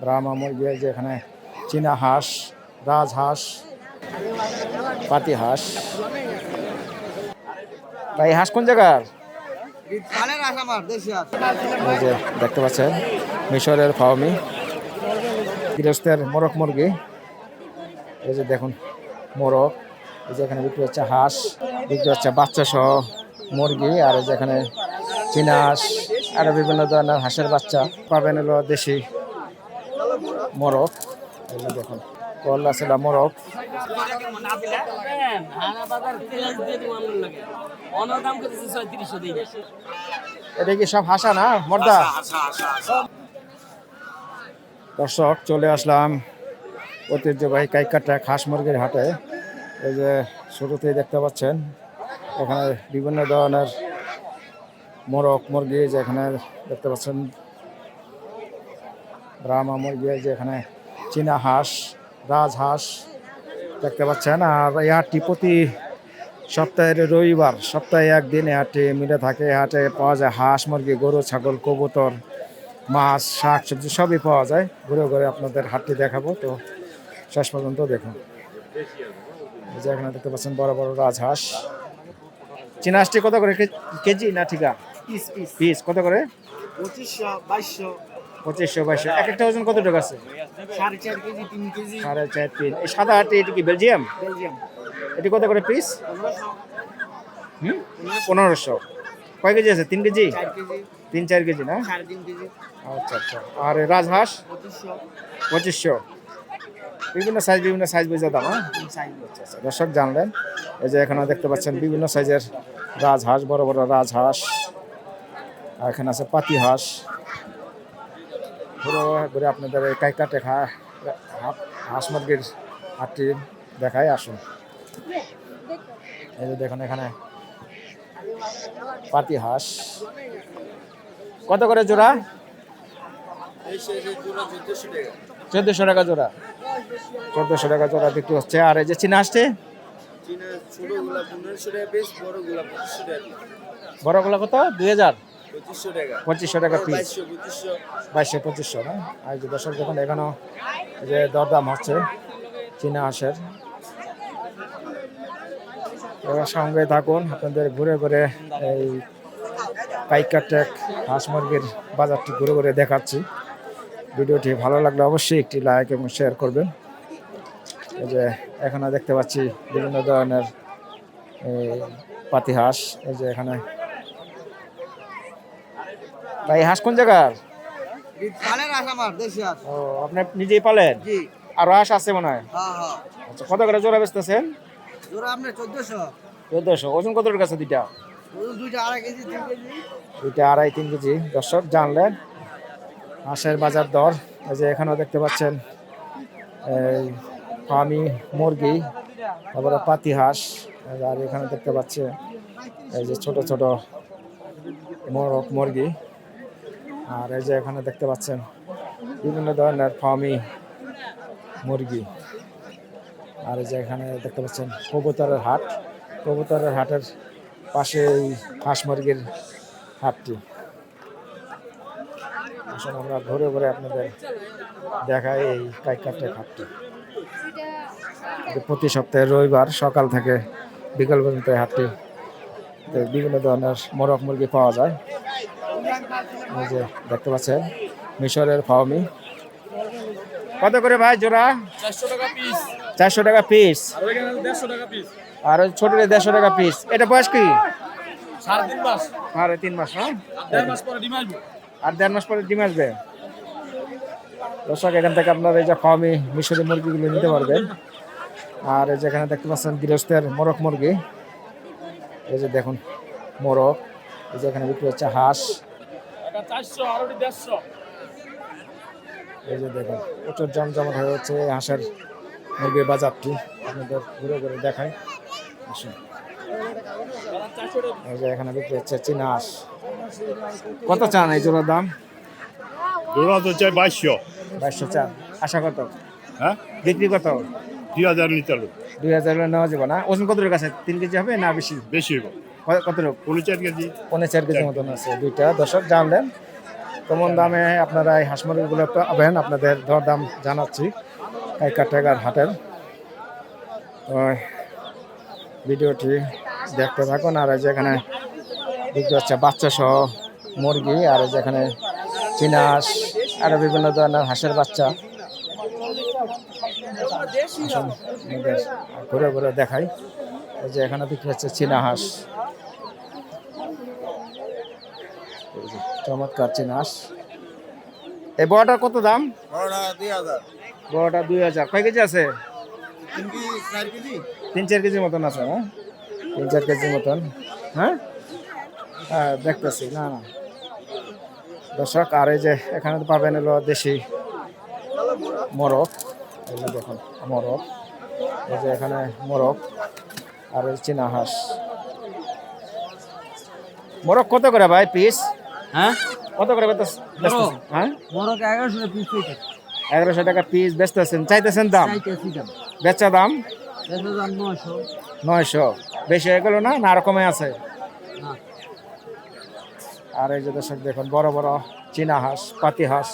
ব্রাহ্মা মুরগি এই যে এখানে চীনা হাঁস রাজহাঁস পাতি হাঁস। ভাই হাঁস কোন জায়গার? এই যে দেখতে পাচ্ছেন মিশরের ফাওমি গৃহস্থের মোরগ মুরগি। এই যে দেখুন মোরগ। এই যে এখানে বিক্রি হচ্ছে হাঁস বিক্রি হচ্ছে বাচ্চা সহ মুরগি আর এই যে এখানে চীনা হাঁস আরও বিভিন্ন ধরনের হাঁসের বাচ্চা। পাবেন হলো দেশি যে দেখুন কল্লা ছিল মোরগ? এটা কি সব হাসা না মর্দা? দর্শক চলে আসলাম ঐতিহ্যবাহী কাইকাটা খাস মুরগির হাটে। এই যে শুরুতেই দেখতে পাচ্ছেন এখানে বিভিন্ন ধরনের মোরগ মুরগি যেখানে দেখতে পাচ্ছেন ব্রাহ্মা মুরগি যে এখানে চীনা হাঁস রাজহাঁস দেখতে পাচ্ছেন। আর এই হাটটি প্রতি সপ্তাহের রবিবার সপ্তাহে একদিন এই হাটটি মিলে থাকে। এই হাটে পাওয়া যায় হাঁস মুরগি গরু ছাগল কবুতর মাছ শাক সবজি সবই পাওয়া যায়। ঘুরে ঘুরে আপনাদের হাটটি দেখাবো। তো শেষ পর্যন্ত দেখুন। এই যে এখানে দেখতে পাচ্ছেন বড় বড় রাজহাঁস চীনা হাঁসটি কত করে? কেজি না ঠিকা? Piece piece. পিস কত করে? পঁচিশশো বাইশশো। পঁচিশশো বাইশশো। এক একটা ওজন কত টাকা আছে? সাড়ে চার কেজি তিন এই সাদা হাটটি এটি কি বেলজিয়াম? বেলজিয়াম। এটি কত করে পিস হুম? পনেরোশো। কয় কেজি আছে? তিন কেজি? তিন চার কেজি না? আচ্ছা আচ্ছা। আর রাজহাঁস? পঁচিশশো। বিভিন্ন সাইজ বিভিন্ন সাইজ বুঝে দাম হ্যাঁ? তিন আচ্ছা, দর্শক জানলেন এই যে এখানে দেখতে পাচ্ছেন বিভিন্ন সাইজের রাজহাঁস বড় বড় রাজহাঁস। আর এখানে আছে পাতি হাঁস পুরো ঘুরে আপনাদের এই কাইকা টেখা হাঁস মুরগির হাটটি দেখাই আসুন। এই যে দেখুন এখানে পাতি হাঁস। কত করে জোড়া? চোদ্দশো টাকা জোড়া। চোদ্দশো টাকা জোড়া বিক্রি হচ্ছে। আর এই যে চীনা হাঁসটি? পঁচিশশো টাকা বড়গুলো কত? দুই হাজার। পঁচিশশো টাকা। পিস বাইশশো পঁচিশশো। না? আর যে দর্শক দেখুন এখানেও যে দরদাম হচ্ছে চীনা হাঁসের। এবার সঙ্গে থাকুন আপনাদের ঘুরে ঘুরে এই পাইকারটেক হাঁস মুরগির বাজারটি ঘুরে ঘুরে দেখাচ্ছি। ভিডিওটি ভালো লাগলে অবশ্যই একটি লাইক এবং শেয়ার করবেন। এই যে এখানে দেখতে পাচ্ছি বিভিন্ন ধরনের এই পাতি হাঁস এই যে এখানে ভাই হাঁস কোন জায়গার? ও আপনি নিজেই পালেন? আর হাঁস আছে মনে হয়? হ্যাঁ হ্যাঁ। আচ্ছা কত করে জোড়া বেচতেছেন? চোদ্দশো। ওজন কত কাছে দুইটা? দুইটা আড়াই তিন কেজি। দর্শক জানলেন হাঁসের বাজার দর। এই যে এখানেও দেখতে পাচ্ছেন এই ফার্মি মুরগি তারপরে পাতি হাঁস আর এখানে দেখতে পাচ্ছে এই যে ছোট ছোট মোরগ মুরগি। আর এই যে এখানে দেখতে পাচ্ছেন, বিভিন্ন ধরনের ফার্মি মুরগি। আর এই যে এখানে দেখতে পাচ্ছেন, কবুতরের হাট। কবুতরের হাটের পাশে এই হাঁস মুরগির হাটটি। আসলে আমরা ঘুরে ঘুরে আপনাদের দেখাই এই কাইকাটের হাটটি। প্রতি সপ্তাহে রবিবার সকাল থেকে বিকাল পর্যন্ত এই হাটটি তে বিভিন্ন ধরনের মোরগ মুরগি পাওয়া যায়। এই যে দেখতে পাচ্ছেন মিশরের ফাওমি। কত করে ভাই জোড়া? চারশো টাকা পিস আর ওইখানে দেড়শো টাকা পিস ওই ছোটটা দেড়শো টাকা পিস এটা বয়স কি? সাড়ে তিন মাস। আরে তিন দেড় মাস পরে ডিম আর দেড় মাস পরে ডিম আসবে। দর্শক এখান থেকে আপনার এই যে ফার্মি মিশরি মুরগিগুলো নিতে পারবেন। আর এই যে এখানে দেখতে পাচ্ছেন গৃহস্থের মোরগ মুরগি। এই যে দেখুন মোরগ এই যে এখানে বিক্রি হচ্ছে হাঁস। এই যে দেখুন প্রচুর জমজমাট হয়ে হচ্ছে হাঁসের মুরগির বাজারটি। আপনাদের ঘুরে ঘুরে দেখায় আসুন। এই যে এখানে বিক্রি হচ্ছে চীনা হাঁস। কত চান এই জোড়ার দাম? জোড়া তো চাই বাইশশো। বাইশশো চান। আশা কত? হ্যাঁ? বিক্রি কত? দুই হাজার নিতে হবে। দুই হাজার হলে নেওয়া যাবে না। ওজন কত আছে তিন কেজি হবে না বেশি? বেশি হইব ক- কত পনেরো চার কেজি। পনেরো চার কেজি মতন আছে দুইটা। জানলেন? কেমন দামে আপনারা এই হাঁস মুরগিগুলো পাবেন আপনাদের দরদাম জানাচ্ছি কাইকাটাগার হাটের। ভিডিওটি দেখতে থাকুন। আর যেখানে দেখতে হচ্ছে বাচ্চা সহ মুরগি। আর যেখানে চিনাস আরও বিভিন্ন ধরনের হাঁসের বাচ্চা। ঘুরে ঘুরে দেখাই। এই যে এখানে বিক্রি হচ্ছে চীনা হাঁস। চমৎকার চীনা হাঁস। এই বড়টার কত দাম? বড়টা দুই হাজার। কয় কেজি আছে? তিন চার কেজি? কেজির মতন আছে হ্যাঁ? তিন চার কেজির মতন হ্যাঁ? হ্যাঁ দেখতেছি না না। দর্শক আর এই যে এখানে তো পাবেন হলো দেশি মোরগ। এই যে দেখুন মোরগ। এই যে এখানে মোরগ আর এই চীনা হাঁস। মোরগ কত করে ভাই পিস হ্যাঁ? কত করে বেচতেছেন? হ্যাঁ? মোরগ এগারোশো পিস এগারোশো টাকা পিস বেচতেছেন। চাইতেছেন দাম? বেচা দাম? নয়শো। বেশি হয়ে গেল না? না আর কমে আছে? আর এই যে দর্শক দেখুন বড় বড় চীনা হাঁস পাতি হাঁস।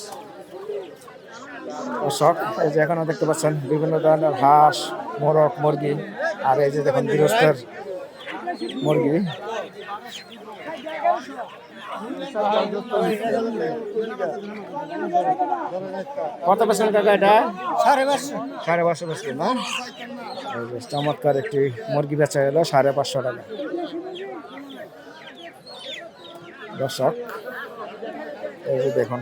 দর্শক এই যে এখানে দেখতে পাচ্ছেন বিভিন্ন ধরনের হাঁস মোরগ মুরগি আর এই যে দেখুন গৃহস্থের মুরগি। কত পার্সেন্ট কাকা এটা? সাড়ে পাঁচশো। সাড়ে পাঁচশো পার্সেন্ট না? চমৎকার একটি মুরগি বেচা গেল সাড়ে পাঁচশো টাকা। দর্শক এই যে দেখুন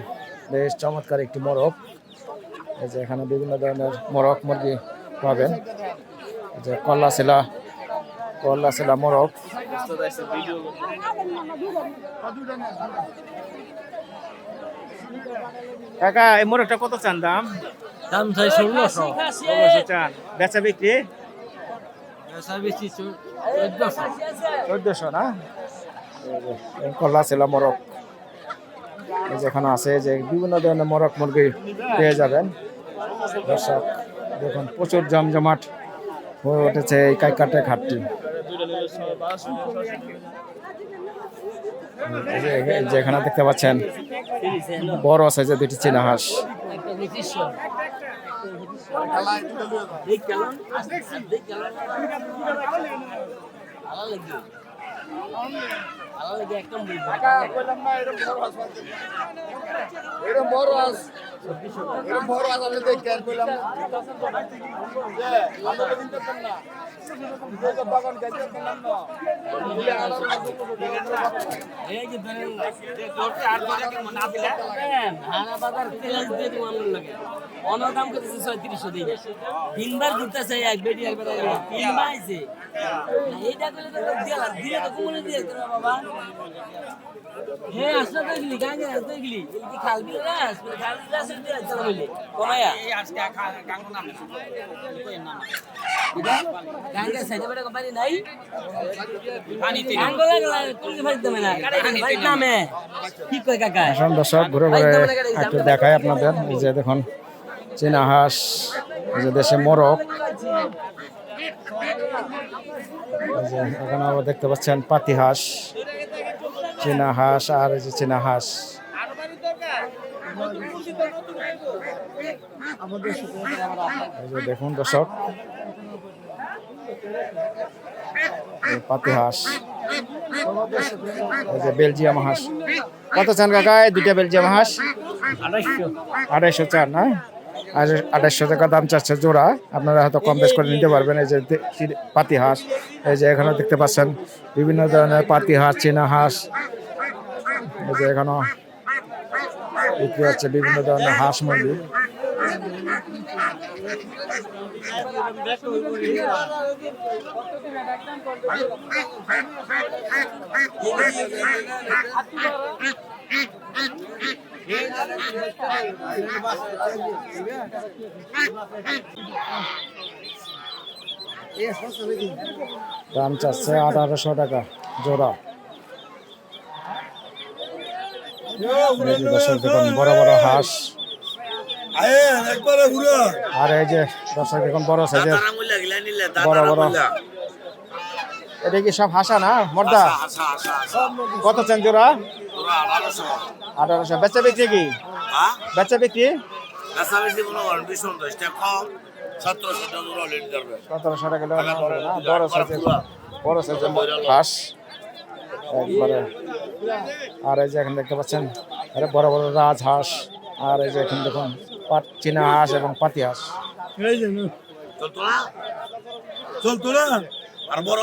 বেশ চমৎকার একটি মোরগ। এই যে এখানে বিভিন্ন ধরনের মোরগ মুরগি পাবেন। এই যে কল্লা শিলা কল্লা শিলা মোরগ। কাকা এই মোরগটা কত চান দাম? দাম চাই ষোলোশো। ষোলোশো চান। বেচা বিক্রি? চোদ্দশো। চোদ্দশো না? এই যে, এই কল্লা ছিল মোরগ। যেখানে আছে যে বিভিন্ন ধরনের মোরগ মুরগি পেয়ে যাবেন। দর্শক, দেখুন, প্রচুর জমজমাট হয়ে উঠেছে এই কাইকাটে ঘাটটি এই যে- এই যে এখানে দেখতে পাচ্ছেন, বড় সাইজের দুটি চীনা হাঁস। পঁচিশশো বড় আস বড় আস আমি দেখতে আর কইলাম এই যে ধরেন বাজার তেলাস দিয়ে দিব লাগে। অন্য দাম করতেছে ছয়ত্রিশশো দিন তিনবার ঘুরতেছে এক বেটি একবার তিনবার আইছে এইটা করলে তো দিলা দিলে তো কোমলে দিয়ে বাবা। হে আসলে তো গেলি গাঙ্গে আসলে গেলি এই যে না আসলে খাল বিলে আসলে দিয়ে চলে বলি কমায়া এই আজকে গাঙ্গো নাম গাঙ্গে সাইডে বেটা কোম্পানি নাই। গাঙ্গো লাগলা তুমি ভাই দেবে না। ভাই নামে। কি কয় কাকা? আসুন দর্শক ঘুরে ঘুরে একটু দেখাই আপনাদের। এই যে দেখুন চীনা হাঁস যে দেশে মোরগ। এখানে আবার দেখতে পাচ্ছেন পাতি হাঁস চীনা হাঁস আর এই যে চীনা হাঁস। দেখুন দর্শক পাতি হাঁস। বেলজিয়াম হাঁস। কত চান কাকায় দুইটা বেলজিয়াম হাঁস। আড়াইশো। চার না? আড়াইশো টাকা দাম চাচ্ছে জোড়া। আপনারা হয়তো কম বেশ করে নিতে পারবেন। এই যে পাতি হাঁস, এই যে এখানে দেখতে পাচ্ছেন, বিভিন্ন ধরনের পাতি হাঁস, চীনা হাঁস। এই যে এখানে বিক্রি হচ্ছে বিভিন্ন ধরনের হাঁস মুরগি। দাম চাচ্ছে আঠারোশো টাকা, জোড়া। বড় বড় হাঁস। আর এই যে বড় বড়। এটা কি সব হাসা না, মর্দা? কত চেন জোড়া? আঠারোশো। বেচা বিক্রি কি? হ্যাঁ? বেচা বিক্রি? সতেরোশো টাকা বড় সাইজের বড় সাইজের হাঁস। একবারে। আর এই যে এখন দেখতে পাচ্ছেন আরে বড় বড় রাজ হাঁস। আর এই যে এখন দেখুন পাট চীনা হাঁস এবং পাতি হাঁস। চলতো না। আর বড়